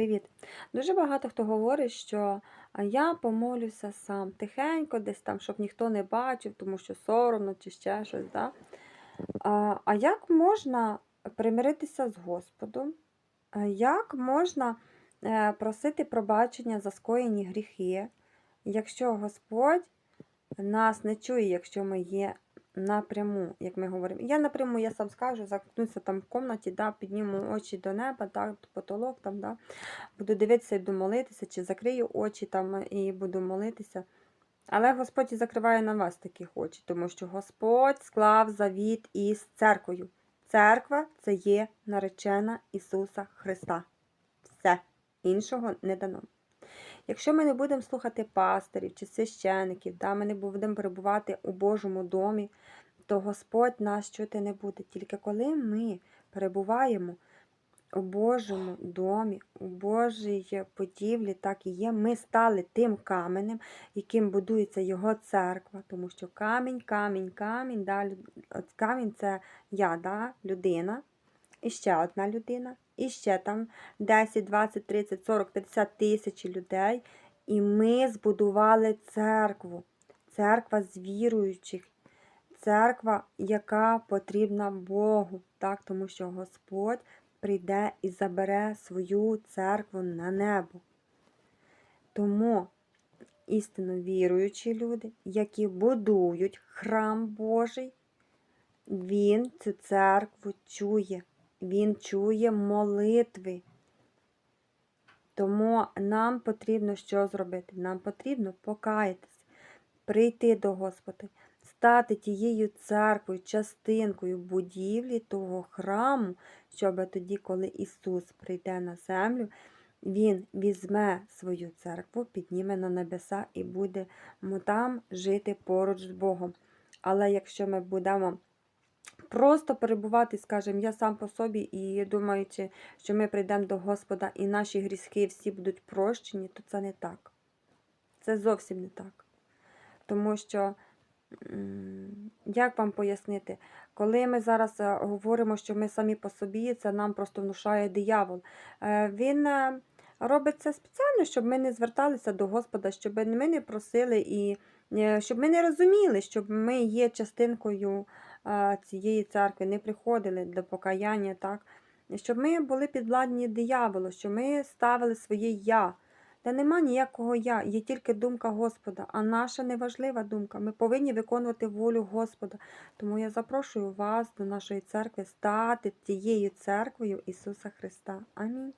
Привіт! Дуже багато хто говорить, що я помолюся сам тихенько, десь там, щоб ніхто не бачив, тому що соромно чи ще щось. Да? А, а як можна примиритися з Господом? Як можна е, просити пробачення за скоєні гріхи, якщо Господь нас не чує, якщо ми є напряму, як ми говоримо. Я напряму, я сам скажу, заткнуся там в кімнаті, да, підніму очі до неба, так, потолок там, да, буду дивитися і буду молитися, чи закрию очі там і буду молитися. Але Господь і закриває на вас такі очі, тому що Господь склав завіт із церквою. Церква це є наречена Ісуса Христа. Все, іншого не дано. Якщо ми не будемо слухати пастирів чи священиків, да, ми не будемо перебувати у Божому домі, то Господь нас чути не буде. Тільки коли ми перебуваємо у Божому домі, у Божій подівлі, так і є, ми стали тим каменем, яким будується Його церква, тому що камінь, камінь, камінь, да, камінь це я, да, людина, і ще одна людина, і ще там 10, 20, 30, 40, 50 тисяч людей. І ми збудували церкву, церква з віруючих, церква, яка потрібна Богу, так, тому що Господь прийде і забере свою церкву на небо. Тому істинно віруючі люди, які будують храм Божий, він цю церкву чує. Він чує молитви. Тому нам потрібно що зробити? Нам потрібно покаятись, прийти до Господа, стати тією церквою, частинкою будівлі того храму, щоб тоді, коли Ісус прийде на землю, Він візьме свою церкву, підніме на небеса і будемо там жити поруч з Богом. Але якщо ми будемо просто перебувати, скажімо, я сам по собі і думаючи, що ми прийдемо до Господа і наші гріхи всі будуть прощені, то це не так. Це зовсім не так. Тому що, як вам пояснити, коли ми зараз е, говоримо, що ми самі по собі, це нам просто внушає диявол. Е, Він е, робить це спеціально, щоб ми не зверталися до Господа, щоб ми не просили і щоб ми не розуміли, щоб ми є частинкою цієї церкви, не приходили до покаяння, так? щоб ми були підвладні дияволу, що ми ставили своє я. Та нема ніякого я, є тільки думка Господа, а наша неважлива думка. Ми повинні виконувати волю Господа. Тому я запрошую вас до нашої церкви стати тією церквою Ісуса Христа. Амінь.